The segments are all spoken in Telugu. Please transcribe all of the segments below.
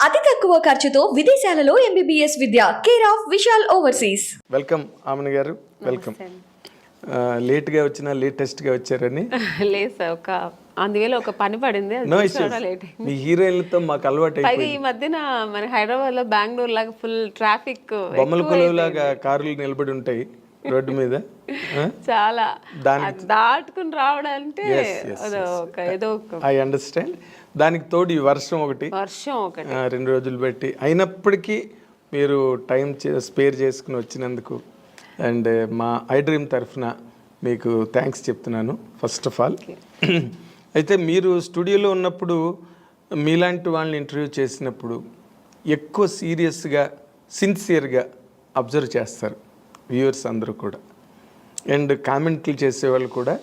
అతి తక్కువ ఖర్చుతో విదేశాలలో MBBS Vidya care of Vishal overseas welcome Aamen గారు. వెల్కమ్ లేట్గా వచ్చినా లేటెస్ట్గా వచ్చారని. లేదు సార్ ఒక అందువేళ ఒక పని పడింది. మీ హీరోయిన్లతో మాకు అలవాటు పైగా అయిపోయింది. ఈ మధ్యన మన హైదరాబాద్లో బెంగళూరు లాగా ఫుల్ ట్రాఫిక్ బొమ్మల కొలువులాగా కార్లు నిలబడి ఉంటాయి రోడ్డు మీద? చాలా. దాటుకుని ఒక ఏదో ఐ అండర్స్టాండ్ దానికి తోడు ఈ వర్షం ఒకటి. వర్షం ఒకటి. రెండు రోజులు పెట్టి. అయినప్పటికీ మీరు టైం స్పేర్ చేసుకుని వచ్చినందుకు అండ్ మా ఐ డ్రీమ్ తరఫున మీకు థ్యాంక్స్ చెప్తున్నాను ఫస్ట్ ఆఫ్ ఆల్. అయితే మీరు స్టూడియోలో ఉన్నప్పుడు మీలాంటి వాళ్ళని ఇంటర్వ్యూ చేసినప్పుడు ఎక్కువ సీరియస్గా సిన్సియర్గా అబ్జర్వ్ చేస్తారు వ్యూవర్స్ అందరూ కూడా. అండ్ కామెంట్లు చేసేవాళ్ళు కూడా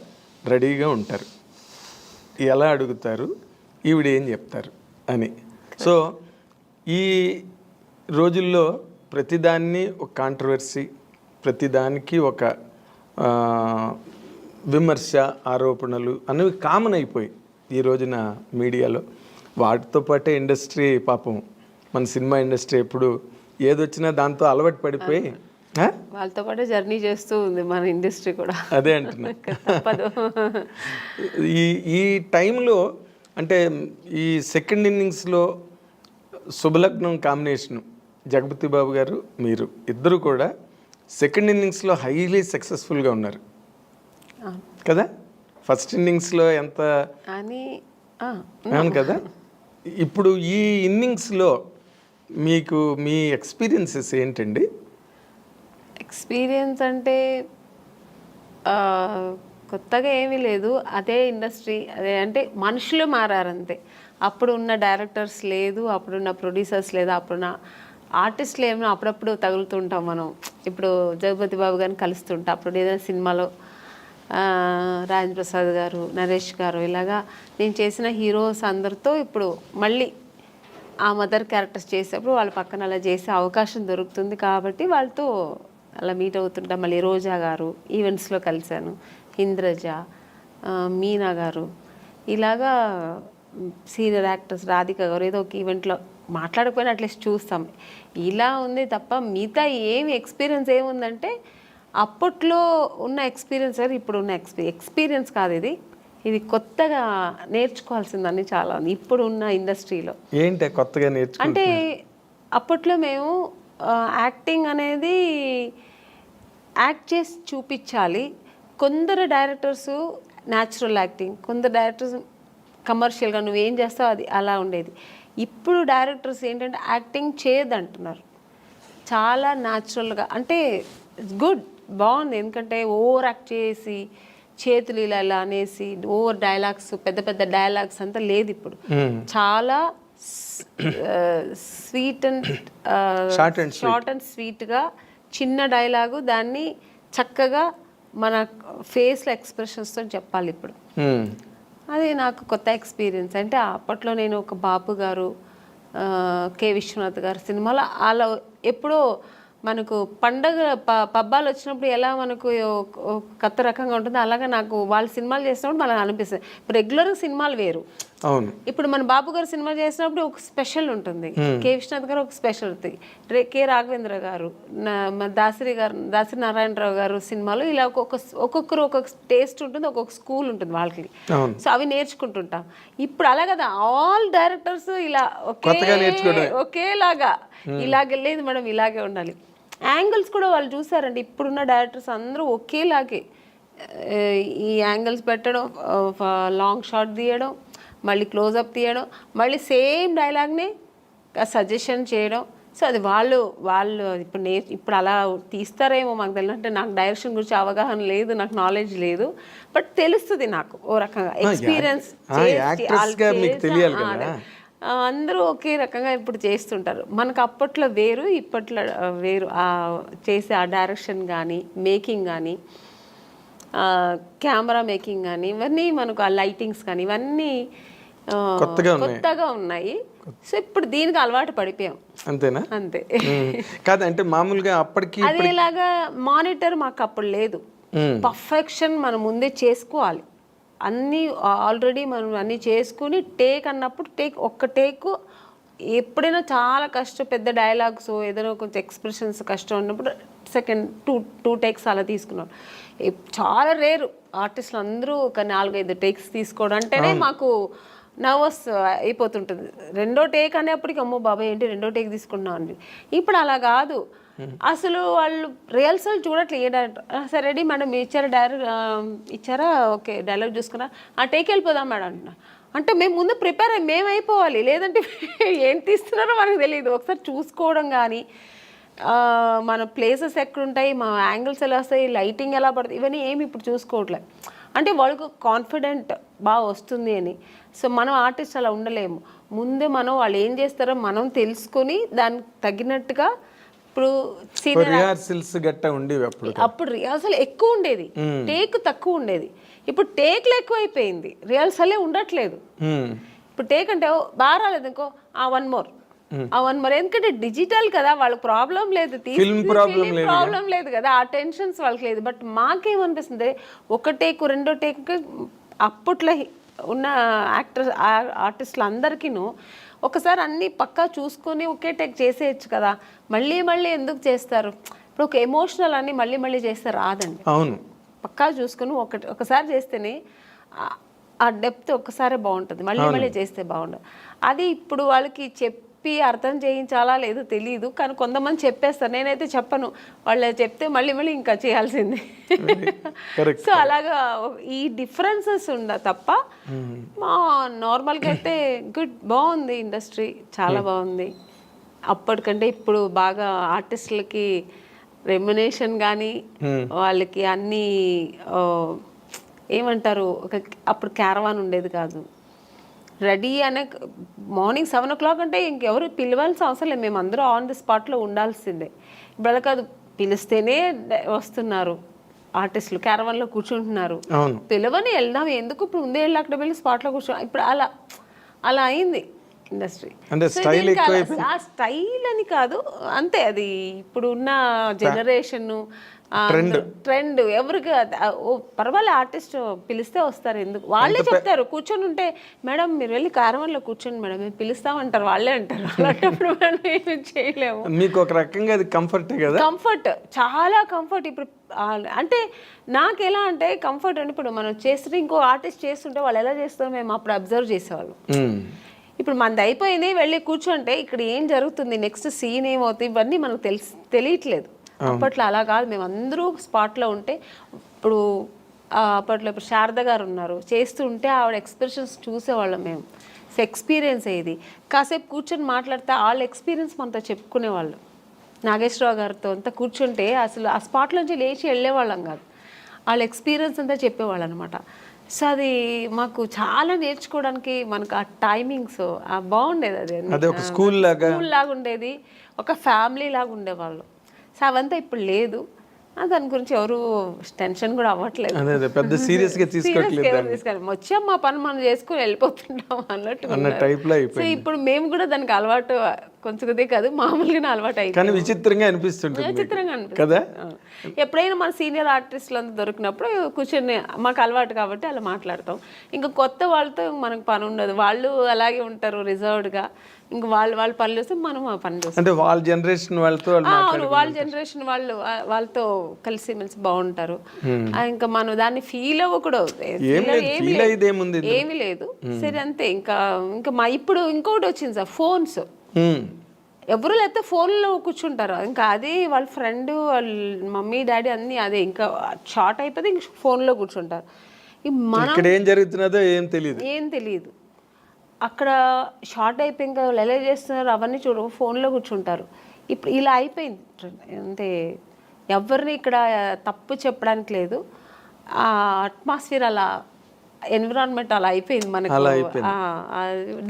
రెడీగా ఉంటారు. ఎలా అడుగుతారు? ఈవిడ ఏం చెప్తారు అని. సో ఈ రోజుల్లో ప్రతిదాన్ని ఒక కాంట్రవర్సీ ప్రతిదానికి ఒక విమర్శ ఆరోపణలు అనేవి కామన్ అయిపోయి ఈ రోజున మీడియాలో. వాటితో పాటే ఇండస్ట్రీ పాపం మన సినిమా ఇండస్ట్రీ ఎప్పుడు ఏదొచ్చినా దాంతో అలవాటు పడిపోయి? వాళ్ళతో పాటు జర్నీ చేస్తూ ఉంది మన ఇండస్ట్రీ కూడా. అదే అంటున్నా. ఈ ఈ టైంలో అంటే ఈ సెకండ్ ఇన్నింగ్స్లో శుభలగ్నం కాంబినేషన్ జగపతి బాబు గారు మీరు ఇద్దరు కూడా సెకండ్ ఇన్నింగ్స్లో హైలీ సక్సెస్ఫుల్గా ఉన్నారు. కదా? ఫస్ట్ ఇన్నింగ్స్లో ఎంత అవును కదా? ఇప్పుడు ఈ ఇన్నింగ్స్లో మీకు మీ ఎక్స్పీరియన్సెస్ ఏంటండి? ఎక్స్పీరియన్స్ అంటే కొత్తగా ఏమీ లేదు. అదే ఇండస్ట్రీ అదే అంటే మనుషులు మారారంతే అప్పుడు ఉన్న డైరెక్టర్స్ లేదు అప్పుడున్న ప్రొడ్యూసర్స్ లేదు అప్పుడున్న ఆర్టిస్టులు ఏమో అప్పుడప్పుడు తగులుతుంటాం మనం. ఇప్పుడు జగపతి బాబు గారిని కలుస్తుంటాం అప్పుడు ఏదైనా సినిమాలో రాజేంద్ర ప్రసాద్ గారు నరేష్ గారు ఇలాగా నేను చేసిన హీరోస్ అందరితో ఇప్పుడు మళ్ళీ ఆ మదర్ క్యారెక్టర్స్ చేసేప్పుడు వాళ్ళ పక్కన అలా చేసే అవకాశం దొరుకుతుంది కాబట్టి వాళ్ళతో అలా మీట్ అవుతుంటాం. మళ్ళీ రోజా గారు ఈవెంట్స్లో కలిశాను. ఇంద్రజ మీనా గారు. ఇలాగా సీనియర్ యాక్టర్స్ రాధిక గారు ఏదో ఒక ఈవెంట్లో మాట్లాడకపోయినా అట్లీస్ట్ చూస్తాం. ఇలా ఉంది తప్ప మిగతా ఏమి ఎక్స్పీరియన్స్ ఏముందంటే అప్పట్లో ఉన్న ఎక్స్పీరియన్స్ వేరు ఇప్పుడు ఉన్న ఎక్స్పీ ఎక్స్పీరియన్స్ కాదు ఇది. ఇది కొత్తగా నేర్చుకోవాల్సిందని చాలా ఉంది. ఇప్పుడు ఉన్న ఇండస్ట్రీలో ఏంటి కొత్తగా నేర్చుకుంటే అంటే అప్పట్లో మేము యాక్టింగ్ అనేది యాక్ట్ చేసి చూపించాలి. కొందరు డైరెక్టర్స్ న్యాచురల్ యాక్టింగ్ కొందరు డైరెక్టర్స్ కమర్షియల్గా నువ్వు ఏం చేస్తావు అది అలా ఉండేది. ఇప్పుడు డైరెక్టర్స్ ఏంటంటే యాక్టింగ్ చేయదంటున్నారు. చాలా న్యాచురల్గా అంటే గుడ్ బాగుంది. ఎందుకంటే ఓవర్ యాక్ట్ చేసి చేతులు ఇలా ఇలా అనేసి ఓవర్ డైలాగ్స్ పెద్ద పెద్ద డైలాగ్స్ అంతా లేదు ఇప్పుడు. చాలా స్వీట్ అండ్ షార్ట్ అండ్ స్వీట్గా చిన్న డైలాగు దాన్ని చక్కగా మన ఫేస్లో ఎక్స్ప్రెషన్స్తో చెప్పాలి ఇప్పుడు. అది నాకు కొత్త ఎక్స్పీరియన్స్. అంటే అప్పట్లో నేను ఒక బాపు గారు కె. విశ్వనాథ్ గారు సినిమాలో అలా ఎప్పుడో మనకు పండగ ప పబ్బాలు వచ్చినప్పుడు ఎలా మనకు కొత్త రకంగా ఉంటుందో అలాగే నాకు వాళ్ళ సినిమాలు చేసినప్పుడు మనకు అనిపిస్తుంది. రెగ్యులర్గా సినిమాలు వేరు. అవును. ఇప్పుడు మన బాబు గారు సినిమా చేసినప్పుడు ఒక స్పెషల్ ఉంటుంది. కె విశ్వనాథ్ గారు ఒక స్పెషల్ ఉంటుంది రే కె రాఘవేంద్ర గారు దాసరి గారు దాసరి నారాయణరావు గారు సినిమాలో ఇలా ఒక్కొక్క ఒక్కొక్కరు ఒక్కొక్క టేస్ట్ ఉంటుంది ఒక్కొక్క స్కూల్ ఉంటుంది వాళ్ళకి. సో అవి నేర్చుకుంటుంటాం. ఇప్పుడు అలా కదా ఆల్ డైరెక్టర్స్ ఇలా ఒకే. ఒకేలాగా ఇలాగే లేదు మేడం ఇలాగే ఉండాలి. యాంగిల్స్ కూడా వాళ్ళు చూసారండి ఇప్పుడున్న డైరెక్టర్స్ అందరూ ఒకేలాగే ఈ యాంగిల్స్ పెట్టడం లాంగ్ షాట్ తీయడం మళ్ళీ క్లోజప్ తీయడం మళ్ళీ సేమ్ డైలాగ్ని సజెషన్ చేయడం. సో అది వాళ్ళు వాళ్ళు ఇప్పుడు నే ఇప్పుడు అలా తీస్తారేమో మాకు తెలియదు అంటే నాకు డైరెక్షన్ గురించి అవగాహన లేదు నాకు నాలెడ్జ్ లేదు. బట్ తెలుస్తుంది నాకు ఓ రకంగా. ఎక్స్పీరియన్స్. అందరూ ఒకే రకంగా ఇప్పుడు చేస్తుంటారు. మనకు అప్పట్లో వేరు ఇప్పట్లో వేరు. ఆ చేసే ఆ డైరెక్షన్ కానీ మేకింగ్ కానీ కెమెరా మేకింగ్ కానీ ఇవన్నీ మనకు ఆ లైటింగ్స్ కానీ ఇవన్నీ కొత్తగా ఉన్నాయి. కొత్తగా ఉన్నాయి. సో ఇప్పుడు దీనికి అలవాటు పడిపోయాం. అంతేనా? అంతే. మ్మ్. కాదు అంటే మామూలుగా అప్పటికి అదేలాగా మానిటర్ మాకు అప్పుడు లేదు. పర్ఫెక్షన్ మనం ముందే చేసుకోవాలి. అన్నీ ఆల్రెడీ మనం అన్నీ చేసుకుని టేక్ అన్నప్పుడు టేక్ ఒక్క టేక్ ఎప్పుడైనా చాలా కష్టం పెద్ద డైలాగ్స్ ఏదైనా కొంచెం ఎక్స్ప్రెషన్స్ కష్టం ఉన్నప్పుడు సెకండ్ టూ టూ టేక్స్ అలా తీసుకున్నారు ఎప్- చాలా రేరు. ఆర్టిస్టులు అందరూ ఒక నాలుగైదు టేక్స్ తీసుకోవడం అంటేనే మాకు నర్వస్ అయిపోతుంటుంది. రెండో టేక్ అనేప్పటికి అమ్మో బాబాయ్ ఏంటి రెండో టేక్ తీసుకున్నాం అండి ఇప్పుడు అలా కాదు. అసలు వాళ్ళు రిహర్సల్ చూడట్లేదు ఏ డైరెక్టర్ "ఆ, సరే రెడీ మేడం మీరు ఇచ్చారా డైరెక్ట్ ఇచ్చారా? ఓకే డైలాగ్ చూసుకున్నా. ఆ టేక్ వెళ్ళిపోదాం మేడం అంటున్నా. అంటే మేము ముందు ప్రిపేర్ అయ్యి మేము అయిపోవాలి. లేదంటే ఏం తీస్తున్నారో మనకు తెలియదు. ఒకసారి చూసుకోవడం కానీ మన ప్లేసెస్ ఎక్కడుంటాయి మా యాంగిల్స్ ఎలా వస్తాయి లైటింగ్ ఎలా పడుతుంది ఇవన్నీ ఏమి ఇప్పుడు చూసుకోవట్లేదు అంటే వాళ్ళకు కాన్ఫిడెంట్ బాగా వస్తుంది అని. సో మనం ఆర్టిస్ట్ అలా ఉండలేము. ముందే మనం వాళ్ళు ఏం చేస్తారో మనం తెలుసుకొని దానికి తగినట్టుగా ఇప్పుడు రిహార్సల్స్ గట్టా ఉండేవి అప్పుడు. అప్పుడు రిహార్సల్ ఎక్కువ ఉండేది. టేక్ తక్కువ ఉండేది. ఇప్పుడు టేక్లు ఎక్కువ అయిపోయింది రిహార్సలే ఉండట్లేదు. ఇప్పుడు టేక్ అంటే బాగా రాలేదు ఇంకో ఆ వన్ మోర్ ఆ వన్ మోర్ ఎందుకంటే డిజిటల్ కదా వాళ్ళకి ప్రాబ్లం లేదు ప్రాబ్లం లేదు కదా. ఆ టెన్షన్స్ వాళ్ళకి లేదు. బట్ మాకేమనిపిస్తుంది ఒక టేక్ రెండో టేక్ అప్పట్లో ఉన్న యాక్టర్స్ ఆర్టిస్టులు అందరికీను ఒకసారి అన్ని పక్కా చూసుకొని ఒకే టేక్ చేసేయచ్చు కదా. మళ్ళీ మళ్ళీ ఎందుకు చేస్తారు? ఇప్పుడు ఒక ఎమోషనల్ అని మళ్ళీ మళ్ళీ చేస్తే రాదండి. అవును. పక్కా చూసుకుని ఒకటి ఒకసారి చేస్తేనే ఆ- డెప్త్ ఒక్కసారే బాగుంటుంది. మళ్ళీ మళ్ళీ చేస్తే బాగుండదు. అది ఇప్పుడు వాళ్ళకి చెప్పి అర్థం చేయించాలా లేదో తెలియదు కానీ కొంతమంది చెప్పేస్తారు. నేనైతే చెప్పను. వాళ్ళు చెప్తే మళ్ళీ మళ్ళీ ఇంకా చేయాల్సిందే. సో అలాగా ఈ డిఫరెన్సెస్ ఉండ తప్ప మా నార్మల్గా అయితే గుడ్ బాగుంది ఇండస్ట్రీ చాలా బాగుంది. అప్పటికంటే ఇప్పుడు బాగా ఆర్టిస్టులకి రెమ్యునేషన్ కానీ వాళ్ళకి అన్ని ఏమంటారు? ఒక అప్పుడు క్యారవాన్ ఉండేది కాదు. రెడీ అనే మార్నింగ్ సెవెన్ ఓ క్లాక్ అంటే ఇంకెవరు పిలవాల్సిన అవసరం లేదు. మేము అందరూ ఆన్ ది స్పాట్లో ఉండాల్సిందే. ఇప్పుడు అలా కాదు పిలిస్తేనే వస్తున్నారు. ఆర్టిస్టులు క్యారవాన్లో కూర్చుంటున్నారు. పిలవని వెళ్దాం. ఎందుకు ఇప్పుడు ముందే వెళ్ళి అక్కడ వెళ్ళి స్పాట్లో కూర్చో ఇప్పుడు అలా అలా అయింది ఇండస్ట్రీ. అంటే ఎక్కువైపోయింది. ఆ స్టైల్ అని కాదు అంతే. అది ఇప్పుడు ఉన్న జనరేషన్ ట్రెండ్ ఎవరికి ఆ, ఓ పర్వాలే ఆర్టిస్ట్ పిలిస్తే వస్తారు ఎందుకు? వాళ్ళే చెప్తారు కూర్చొని ఉంటే మేడం మీరు వెళ్ళి కారవన్లో కూర్చోండి మేడం మేము పిలుస్తామంటారు వాళ్ళే అంటారు. అలాంటప్పుడు మనం ఏమి చేయలేము. మీకు ఒక రకంగా అది కంఫర్టే కదా? కంఫర్ట్ చాలా కంఫర్ట్ ఇప్పుడు అంటే నాకు ఎలా అంటే కంఫర్ట్ అని ఇప్పుడు మనం చేస్తుంటే ఇంకో ఆర్టిస్ట్ చేస్తుంటే వాళ్ళు ఎలా చేస్తారో మేము అప్పుడు అబ్జర్వ్ చేసేవాళ్ళం. మ్మ్. ఇప్పుడు మనది అయిపోయింది వెళ్ళి కూర్చుంటే ఇక్కడ ఏం జరుగుతుంది నెక్స్ట్ సీన్ ఏమవుతుంది ఇవన్నీ మనకు తెలిసి తెలియట్లేదు. అప్పట్లో అలా కాదు. మేము అందరూ స్పాట్లో ఉంటే ఇప్పుడు అప్పట్లో ఇప్పుడు శారద గారు ఉన్నారు. చేస్తూ ఉంటే ఆవిడ ఎక్స్ప్రెషన్స్ చూసేవాళ్ళం మేము. ఎక్స్పీరియన్స్ అయ్యేది కాసేపు కూర్చొని మాట్లాడితే వాళ్ళ ఎక్స్పీరియన్స్ మనతో చెప్పుకునేవాళ్ళు. నాగేశ్వరరావు గారితో అంతా కూర్చుంటే అసలు ఆ స్పాట్ నుంచి లేచి వెళ్ళేవాళ్ళం కాదు. వాళ్ళ ఎక్స్పీరియన్స్ అంతా చెప్పేవాళ్ళు అనమాట సో అది మాకు చాలా నేర్చుకోవడానికి మనకు ఆ టైమింగ్స్ బాగుండేది అది. లాగా. స్కూల్ లాగా ఉండేది. ఒక ఫ్యామిలీ లాగా ఉండేవాళ్ళు. సో అవంతా ఇప్పుడు లేదు. దాని గురించి ఎవరు టెన్షన్ కూడా అవ్వట్లేదు. పెద్ద సీరియస్గా తీసుకోవట్లేదు. వచ్చాం మా పని మనం చేసుకుని వెళ్ళిపోతుంటాం అన్నట్టు సో ఇప్పుడు మేము కూడా దానికి అలవాటు కొంచెం కాదు మామూలుగానే అలవాటు అయిపోయింది కానీ విచిత్రంగా అనిపిస్తుంటుంది మీకు. విచిత్రంగా అనిపిస్తుంది. కదా. ఎప్పుడైనా మన సీనియర్ ఆర్టిస్టులు అంతా దొరికినప్పుడు కూర్చొని మాకు అలవాటు కాబట్టి అలా మాట్లాడతాం. ఇంకా కొత్త వాళ్ళతో మనకు పని ఉండదు. వాళ్ళు అలాగే ఉంటారు రిజర్వ్డ్గా. ఇంకా వాళ్ళు వాళ్ళ పనులు చేస్తే మనం ఆ పని చేస్తాం. అంటే వాళ్ళ జనరేషన్ వాళ్ళతో అవును వాళ్ళ జనరేషన్ వాళ్ళు వాళ్ళతో కలిసి మెలిసి బాగుంటారు ఇంకా మనం దాన్ని ఫీల్ అవ్వకూడదు. ఏమి లేదు. సరే అంతే. ఇంకా ఇంకా మా ఇప్పుడు ఇంకోటి వచ్చింది సార్ ఫోన్స్. ఎవరు లేకపోతే ఫోన్లో కూర్చుంటారు. ఇంకా అదే వాళ్ళ ఫ్రెండ్ వాళ్ళ మమ్మీ డాడీ అన్నీ అదే. ఇంకా షార్ట్ అయిపోతే ఇంక ఫోన్లో కూర్చుంటారు. ఇక్కడ ఏం జరుగుతున్నదో ఏం తెలియదు. ఏం తెలియదు. అక్కడ షార్ట్ అయిపోయి ఇంకా వాళ్ళు ఎలా చేస్తున్నారు అవన్నీ చూడ ఫోన్లో కూర్చుంటారు. ఇప్పుడు ఇలా అయిపోయింది. అంటే ఎవరిని ఇక్కడ తప్పు చెప్పడానికి లేదు. ఆ అట్మాస్ఫియర్ అలా ఎన్విరాన్మెంట్ అలా అయిపోయింది మనకు.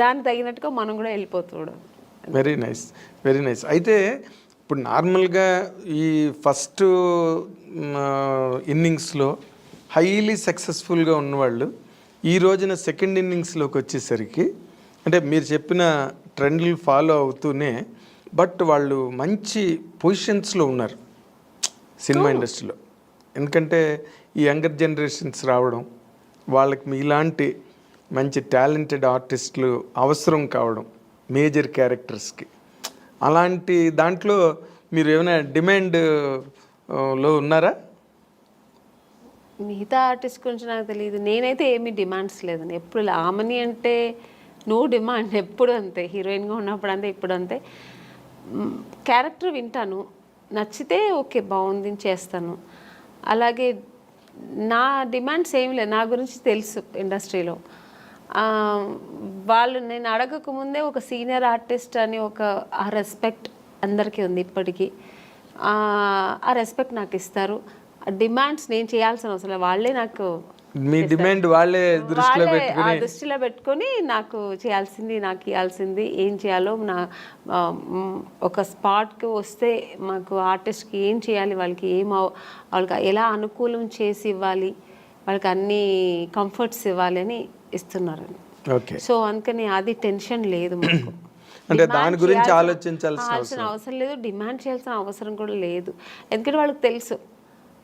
దానికి తగినట్టుగా మనం కూడా వెళ్ళిపోతున్నాం వెరీ నైస్ వెరీ నైస్ అయితే ఇప్పుడు నార్మల్గా ఈ ఫస్ట్ ఇన్నింగ్స్లో హైలీ సక్సెస్ఫుల్గా ఉన్నవాళ్ళు ఈ రోజున సెకండ్ ఇన్నింగ్స్లోకి వచ్చేసరికి అంటే మీరు చెప్పిన ట్రెండ్లు ఫాలో అవుతూనే బట్ వాళ్ళు మంచి పొజిషన్స్లో ఉన్నారు సినిమా ఇండస్ట్రీలో. ఎందుకంటే ఈ యంగర్ జనరేషన్స్ రావడం వాళ్ళకి మీలాంటి మంచి టాలెంటెడ్ ఆర్టిస్టులు అవసరం కావడం మేజర్ క్యారెక్టర్స్కి. అలాంటి దాంట్లో మీరు ఏమైనా డిమాండ్లో ఉన్నారా? మిగతా ఆర్టిస్ట్ గురించి నాకు తెలియదు నేనైతే ఏమీ డిమాండ్స్ లేదు. ఎప్పుడు లే- ఆమెని అంటే నో డిమాండ్. ఎప్పుడు అంతే. హీరోయిన్గా ఉన్నప్పుడు అంతే ఇప్పుడు అంతే. క్యారెక్టర్ వింటాను. నచ్చితే ఓకే బాగుంది చేస్తాను. అలాగే నా డిమాండ్స్ ఏమి లేదు నా గురించి తెలుసు ఇండస్ట్రీలో. వాళ్ళు నేను అడగక ముందే ఒక సీనియర్ ఆర్టిస్ట్ అని ఒక ఆ రెస్పెక్ట్ అందరికీ ఉంది ఇప్పటికీ. ఆ, రెస్పెక్ట్ నాకు ఇస్తారు. డిమాండ్స్ నేను చేయాల్సిన అవసరం. వాళ్ళే నాకు మీ డిమాండ్ వాళ్ళే దృష్టిలో పెట్టుకుని దృష్టిలో పెట్టుకొని నాకు చేయాల్సింది నాకు ఇవ్వాల్సింది ఏం చేయాలో నా ఒక స్పాట్కి వస్తే మాకు ఆర్టిస్ట్కి ఏం చేయాలి వాళ్ళకి ఏం వాళ్ళకి ఎలా అనుకూలం చేసి ఇవ్వాలి వాళ్ళకి అన్ని కంఫర్ట్స్ ఇవ్వాలి అని ఇస్తున్నారు ఓకే. సో అందుకని అది టెన్షన్ లేదు మాకు. అంటే దాని గురించి ఆలోచించాల్సిన అవసరం. లేదు. డిమాండ్ చేయాల్సిన అవసరం కూడా లేదు. ఎందుకంటే వాళ్ళకి తెలుసు.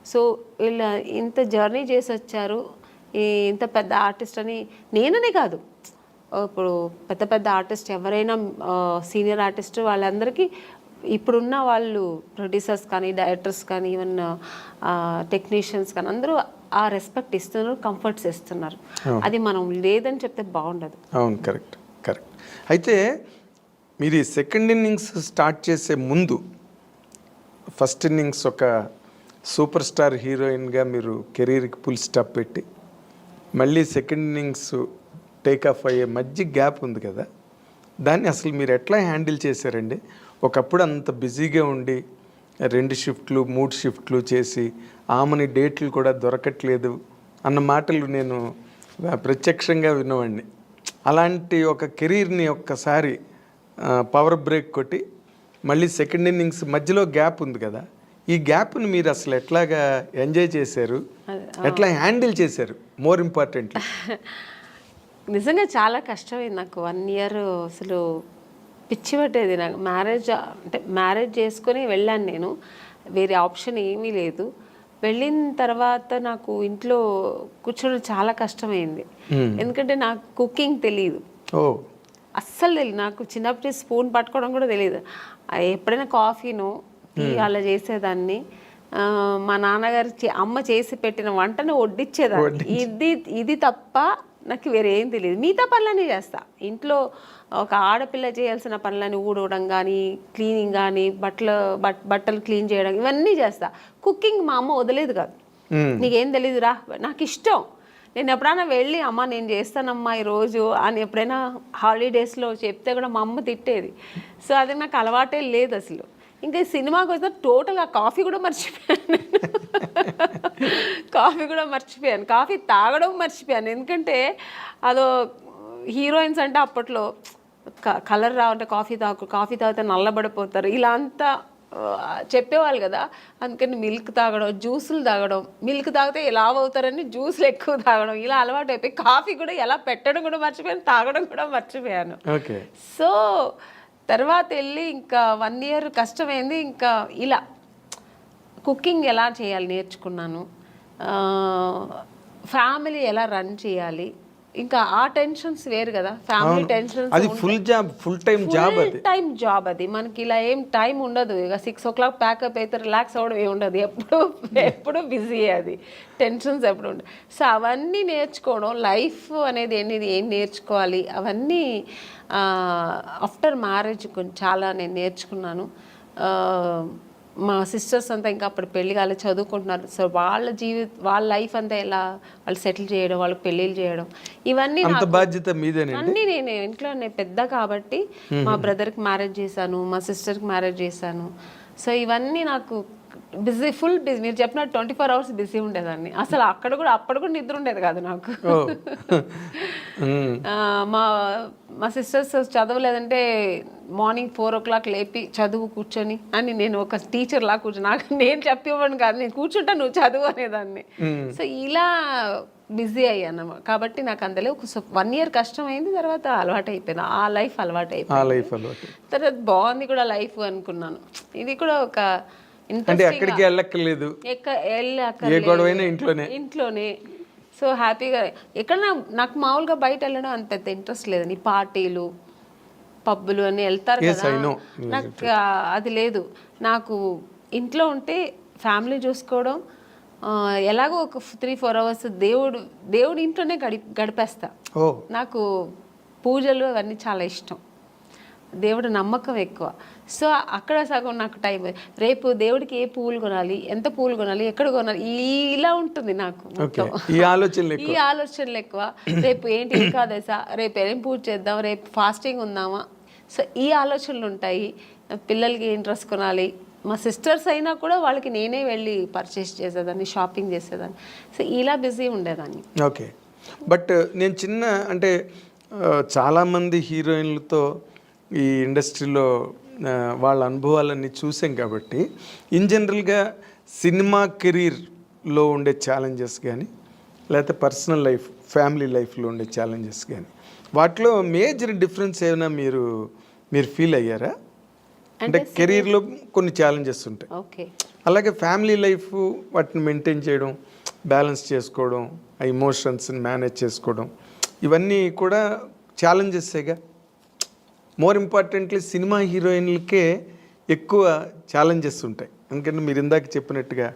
సో వీళ్ళ ఇంత జర్నీ చేసి వచ్చారు. ఈ ఇంత పెద్ద ఆర్టిస్ట్ అని నేననే కాదు. ఇప్పుడు పెద్ద పెద్ద ఆర్టిస్ట్ ఎవరైనా సీనియర్ ఆర్టిస్ట్ వాళ్ళందరికీ ఇప్పుడున్న వాళ్ళు ప్రొడ్యూసర్స్ కానీ డైరెక్టర్స్ కానీ ఈవెన్ టెక్నీషియన్స్ కానీ అందరూ ఆ రెస్పెక్ట్ ఇస్తున్నారు కంఫర్ట్స్ ఇస్తున్నారు. అది మనం లేదని చెప్తే బాగుండదు. అవును కరెక్ట్ కరెక్ట్. అయితే మీరు ఈ సెకండ్ ఇన్నింగ్స్ స్టార్ట్ చేసే ముందు ఫస్ట్ ఇన్నింగ్స్ ఒక సూపర్ స్టార్ హీరోయిన్గా మీరు కెరీర్కి ఫుల్ స్టాప్ పెట్టి మళ్ళీ సెకండ్ ఇన్నింగ్స్ టేక్ ఆఫ్ అయ్యే మధ్య గ్యాప్ ఉంది కదా దాన్ని అసలు మీరు ఎట్లా హ్యాండిల్ చేశారండి? ఒకప్పుడు అంత బిజీగా ఉండి రెండు షిఫ్ట్లు మూడు షిఫ్ట్లు చేసి ఆమెని డేట్లు కూడా దొరకట్లేదు అన్న మాటలు నేను ప్రత్యక్షంగా విన్నవాడిని అలాంటి ఒక కెరీర్ని ఒక్కసారి పవర్ బ్రేక్ కొట్టి మళ్ళీ సెకండ్ ఇన్నింగ్స్ మధ్యలో గ్యాప్ ఉంది కదా. ఈ గ్యాప్ని మీరు అసలు ఎట్లాగా ఎంజాయ్ చేశారు? ఎట్లా హ్యాండిల్ చేశారు? మోర్ ఇంపార్టెంట్లీ నిజంగా చాలా కష్టమైంది నాకు. వన్ ఇయర్ అసలు పిచ్చి పట్టేది నాకు. మ్యారేజ్ అంటే మ్యారేజ్ చేసుకొని వెళ్ళాను నేను. వేరే ఆప్షన్ ఏమీ లేదు. వెళ్ళిన తర్వాత నాకు ఇంట్లో కూర్చోవడం చాలా కష్టమైంది. ఎందుకంటే నాకు కుకింగ్ తెలియదు అస్సలు తెలియదు నాకు చిన్నప్పటి స్పూన్ పట్టుకోవడం కూడా తెలియదు ఎప్పుడైనా కాఫీను టీ అలా చేసేదాన్ని. మా నాన్నగారు చే- అమ్మ చేసి పెట్టిన వంటను వడ్డిచ్చేదాన్ని. ఇది ఇది తప్ప నాకు వేరే ఏం తెలియదు మిగతా పనులన్నీ చేస్తా. ఇంట్లో ఒక ఆడపిల్ల చేయాల్సిన పనులని ఊడవడం కానీ క్లీనింగ్ కానీ బట్టలు బట్ బట్టలు క్లీన్ చేయడం ఇవన్నీ చేస్తా. కుకింగ్ మా అమ్మ వదిలేదు కాదు. నీకేం తెలీదు రా నాకు ఇష్టం. నేను ఎప్పుడైనా వెళ్ళి అమ్మ నేను చేస్తానమ్మా ఈరోజు అని ఎప్పుడైనా హాలిడేస్లో చెప్తే కూడా మా అమ్మ తిట్టేది. సో అది నాకు అలవాటే లేదు అసలు. ఇంకా ఈ సినిమాకి వస్తే టోటల్గా కాఫీ కూడా మర్చిపోయాను కాఫీ కూడా మర్చిపోయాను. కాఫీ తాగడం మర్చిపోయాను. ఎందుకంటే అదో హీరోయిన్స్ అంటే అప్పట్లో కలర్ రావంటే కాఫీ తాగు కాఫీ తాగితే నల్లబడిపోతారు. ఇలా అంతా చెప్పేవాళ్ళు కదా. అందుకని మిల్క్ తాగడం జ్యూసులు తాగడం. మిల్క్ తాగితే లావ్ అవుతారని జ్యూసులు ఎక్కువ తాగడం. ఇలా అలవాటు అయిపోయి కాఫీ కూడా ఎలా పెట్టడం కూడా మర్చిపోయాను తాగడం కూడా మర్చిపోయాను. ఓకే. సో తర్వాత వెళ్ళి ఇంకా వన్ ఇయర్ కష్టమైంది ఇంకా ఇలా కుకింగ్ ఎలా చేయాలి నేర్చుకున్నాను. ఫ్యామిలీ ఎలా రన్ చేయాలి ఇంకా ఆ టెన్షన్స్ వేరు కదా. ఫ్యామిలీ టెన్షన్స్ అది full job full time job అది. టైం జాబ్ అది. మనకి ఇలా ఏం టైం ఉండదు. ఇక సిక్స్ ఓ క్లాక్ ప్యాకప్ అయితే రిలాక్స్ అవ్వడం ఏమి ఉండదు. ఎప్పుడు ఎప్పుడు బిజీ అది. టెన్షన్స్ ఎప్పుడు ఉండదు సో అవన్నీ నేర్చుకోవడం లైఫ్ అనేది ఏంటి ఏం నేర్చుకోవాలి అవన్నీ ఆఫ్టర్ మ్యారేజ్ కొంచెం చాలా నేను నేర్చుకున్నాను. మా సిస్టర్స్ అంతా ఇంకా అప్పుడు పెళ్ళి కాలే చదువుకుంటున్నారు. సో వాళ్ళ జీవి వాళ్ళ లైఫ్ అంతా ఎలా వాళ్ళు సెటిల్ చేయడం వాళ్ళకి పెళ్ళిళ్ళు చేయడం ఇవన్నీ బాధ్యత అన్నీ నేను. ఇంట్లో నేను పెద్ద కాబట్టి మా బ్రదర్కి మ్యారేజ్ చేశాను మా సిస్టర్కి మ్యారేజ్ చేశాను. సో ఇవన్నీ నాకు బిజీ ఫుల్ బిజీ. మీరు చెప్పినట్టు ట్వంటీ ఫోర్ అవర్స్ బిజీ ఉండేదాన్ని. అసలు అక్కడ కూడా అప్పుడు కూడా నిద్ర ఉండేది కాదు నాకు. మా మా సిస్టర్స్ చదవలేదంటే మార్నింగ్ ఫోర్ ఓ క్లాక్ లేపి చదువు కూర్చొని అని నేను ఒక టీచర్ లా కూర్చొని నాకు నేను చెప్పివ్వను కాదు నేను కూర్చుంటా నువ్వు చదువు అనేదాన్ని. సో ఇలా బిజీ అయ్యాను కాబట్టి నాకు అందులో ఒక వన్ ఇయర్ కష్టమైంది తర్వాత అలవాటు అయిపోయింది ఆ లైఫ్ అలవాటు. అయిపోయింది తర్వాత బాగుంది కూడా లైఫ్ అనుకున్నాను. ఇది కూడా ఒక అంటే ఎక్కడికి వెళ్ళక్కర్లేదు. ఏ. గొడవైనా ఇంట్లోనే. ఇంట్లోనే. సో హ్యాపీగా ఎక్కడ నాకు మామూలుగా బయట వెళ్ళడం అంత ఇంట్రెస్ట్ లేదండి పార్టీలు పబ్బులు అని వెళ్తారు Yes, కదా. I know. నాకు అది లేదు. నాకు ఇంట్లో ఉంటే ఫ్యామిలీ చూసుకోవడం ఎలాగో ఒక త్రీ ఫోర్ అవర్స్ దేవుడు దేవుడి ఇంట్లోనే గడి గడిపేస్తా. నాకు పూజలు అవన్నీ చాలా ఇష్టం. దేవుడు నమ్మకం ఎక్కువ. సో అక్కడ సగం నాకు టైం. రేపు దేవుడికి ఏ పువ్వులు కొనాలి? ఎంత పువ్వులు కొనాలి? ఎక్కడ కొనాలి? ఇలా ఉంటుంది నాకు ఈ ఆలోచనలు ఈ ఆలోచనలు ఎక్కువ. రేపు ఏంటి ఏకాదశ? రేపు ఏం పూజ చేద్దాం? రేపు ఫాస్టింగ్ ఉందామా? సో ఈ ఆలోచనలు ఉంటాయి. పిల్లలకి ఏం డ్రెస్ కొనాలి? మా సిస్టర్స్ అయినా కూడా వాళ్ళకి నేనే వెళ్ళి పర్చేస్ చేసేదాన్ని షాపింగ్ చేసేదాన్ని. సో ఇలా బిజీ ఉండేదాన్ని. ఓకే. బట్ నేను చిన్న అంటే చాలామంది హీరోయిన్లతో ఈ ఇండస్ట్రీలో వాళ్ళ అనుభవాలన్నీ చూసాం కాబట్టి ఇన్ జనరల్గా సినిమా కెరీర్లో ఉండే ఛాలెంజెస్ కానీ లేకపోతే పర్సనల్ లైఫ్ ఫ్యామిలీ లైఫ్లో ఉండే ఛాలెంజెస్ కానీ వాటిలో మేజర్ డిఫరెన్స్ ఏమైనా మీరు మీరు ఫీల్ అయ్యారా? అంటే కెరీర్లో కొన్ని ఛాలెంజెస్ ఉంటాయి. ఓకే. అలాగే ఫ్యామిలీ లైఫ్ వాటిని మెయింటైన్ చేయడం బ్యాలెన్స్ చేసుకోవడం ఆ ఇమోషన్స్ని మేనేజ్ చేసుకోవడం ఇవన్నీ కూడా ఛాలెంజెస్సేగా? మోర్ ఇంపార్టెంట్లీ సినిమా హీరోయిన్లకే ఎక్కువ ఛాలెంజెస్ ఉంటాయి. ఎందుకంటే మీరు ఇందాక చెప్పినట్టుగా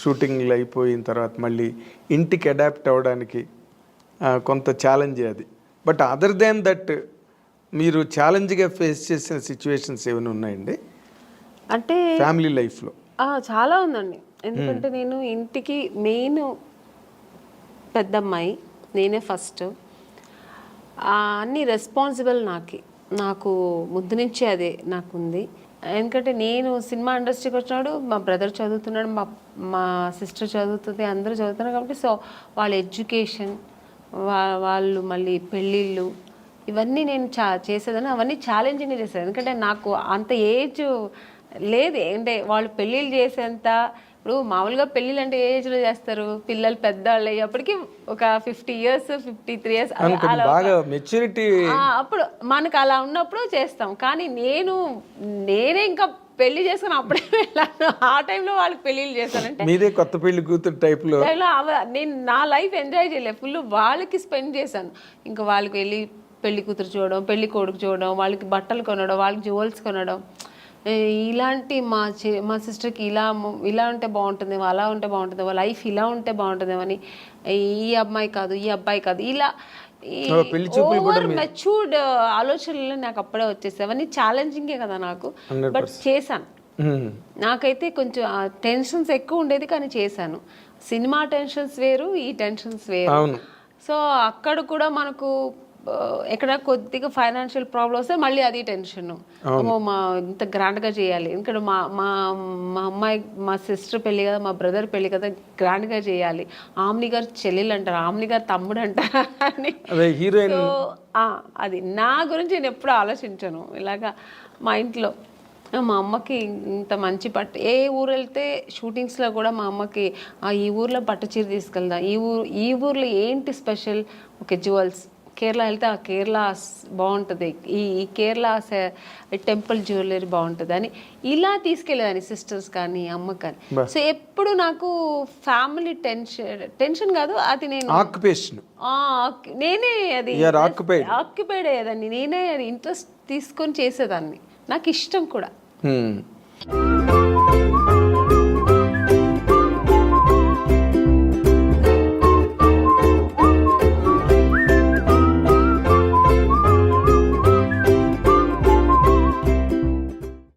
షూటింగ్లు అయిపోయిన తర్వాత మళ్ళీ ఇంటికి అడాప్ట్ అవ్వడానికి కొంత ఛాలెంజ్ అది. బట్ అదర్ దాన్ దట్ మీరు ఛాలెంజ్గా ఫేస్ చేసిన సిచ్యువేషన్స్ ఏమైనా ఉన్నాయండి? అంటే ఫ్యామిలీ లైఫ్లో చాలా ఉందండి. ఎందుకంటే నేను ఇంటికి మెయిన్ పెద్దమ్మాయి నేనే ఫస్ట్ అన్ని రెస్పాన్సిబుల్ నాకే. నాకు ముందు నుంచే అదే నాకుంది. ఎందుకంటే నేను సినిమా ఇండస్ట్రీకి వచ్చినాడు మా బ్రదర్ చదువుతున్నాడు మా మా సిస్టర్ చదువుతుంది అందరూ చదువుతున్నారు కాబట్టి సో వాళ్ళ ఎడ్యుకేషన్ వా వాళ్ళు మళ్ళీ పెళ్ళిళ్ళు ఇవన్నీ నేను చా చేసేదాన్ని. అవన్నీ ఛాలెంజింగ్ చేసేది ఎందుకంటే నాకు అంత ఏజ్ లేదు. అంటే వాళ్ళు పెళ్ళిళ్ళు చేసేంత ఇప్పుడు మామూలుగా పెళ్ళిళ్ళు అంటే ఏ ఏజ్లో చేస్తారు? పిల్లలు పెద్దవాళ్ళు. అయ్యేప్పటికి ఒక fifty years fifty three years బాగా మెచ్యూరిటీ అప్పుడు మనకు అలా ఉన్నప్పుడు చేస్తాం. కానీ నేను నేనే ఇంకా పెళ్ళి చేసుకుని అప్పుడే వెళ్ళాను. ఆ టైంలో వాళ్ళకి పెళ్ళిళ్ళు చేశానంటే మీదే కొత్త పెళ్ళి కూతురు టైప్లో. నేను నా లైఫ్ ఎంజాయ్ చేయలేదు. ఫుల్ వాళ్ళకి స్పెండ్ చేశాను. ఇంకా వాళ్ళకి వెళ్ళి పెళ్ళి కూతురు చూడడం పెళ్ళి కొడుకు చూడడం వాళ్ళకి బట్టలు కొనడం వాళ్ళకి జ్యువెల్స్ కొనడం. ఇలాంటి మా చి మా సిస్టర్కి ఇలా ఇలా ఉంటే బాగుంటుంది అలా ఉంటే బాగుంటుంది వాళ్ళ లైఫ్ ఇలా ఉంటే బాగుంటుందేమో అని ఈ అమ్మాయి కాదు ఈ అబ్బాయి కాదు ఇలా ఓవర్ మెచ్యూర్డ్ ఆలోచనలు నాకు అప్పుడే వచ్చేసాయి. అవన్నీ ఛాలెంజింగే కదా నాకు. బట్ చేశాను. నాకైతే కొంచెం టెన్షన్స్ ఎక్కువ ఉండేది కానీ చేశాను. సినిమా టెన్షన్స్ వేరు ఈ టెన్షన్స్ వేరు. సో అక్కడ కూడా మనకు ఎక్కడ కొద్దిగా ఫైనాన్షియల్ ప్రాబ్లమ్ వస్తే మళ్ళీ అది టెన్షన్ మా ఇంత గ్రాండ్గా చేయాలి. ఎందుకంటే మా మా మా అమ్మాయి మా సిస్టర్ పెళ్ళి కదా మా బ్రదర్ పెళ్ళి కదా గ్రాండ్గా చేయాలి. ఆమ్ని గారు చెల్లెలు అంటారు ఆమ్ని గారు తమ్ముడు అంటారు అని. అదే హీరోయిన్ నా గురించి నేను ఎప్పుడు ఆలోచించాను. ఇలాగా మా ఇంట్లో మా అమ్మకి ఇంత మంచి పట్టు ఏ ఊరు వెళ్తే షూటింగ్స్లో కూడా మా అమ్మకి "ఆ, ఈ ఊర్లో పట్టు చీర తీసుకెళ్దాం. ఈ ఊరు ఈ ఊర్లో ఏంటి స్పెషల్ ఓకే జ్యువెల్స్ కేరళ వెళ్తే ఆ కేరళ బాగుంటుంది. ఈ ఈ కేరళ టెంపుల్ జ్యువెలరీ బాగుంటుంది అని ఇలా తీసుకెళ్ళేదాన్ని సిస్టర్స్ కానీ అమ్మ కానీ. సో ఎప్పుడు నాకు ఫ్యామిలీ టెన్షన్ టెన్షన్ కాదు అది నేను ఆక్యుపేషన్. నేనే అది. ఆక్యుపైడ్ అయ్యేదాన్ని. నేనే ఇంట్రెస్ట్ తీసుకొని చేసేదాన్ని. నాకు ఇష్టం కూడా. Hmm.